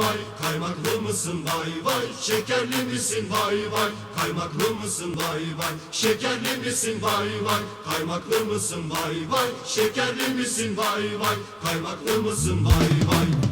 vay Kaymaklı mısın? Vay vay. Şekerli misin? Vay vay. Kaymaklı mısın? Vay vay. Şekerli misin? Vay vay. Kaymaklı mısın? Vay vay. Şekerli misin? Vay vay. Kaymaklı mısın? Vay vay.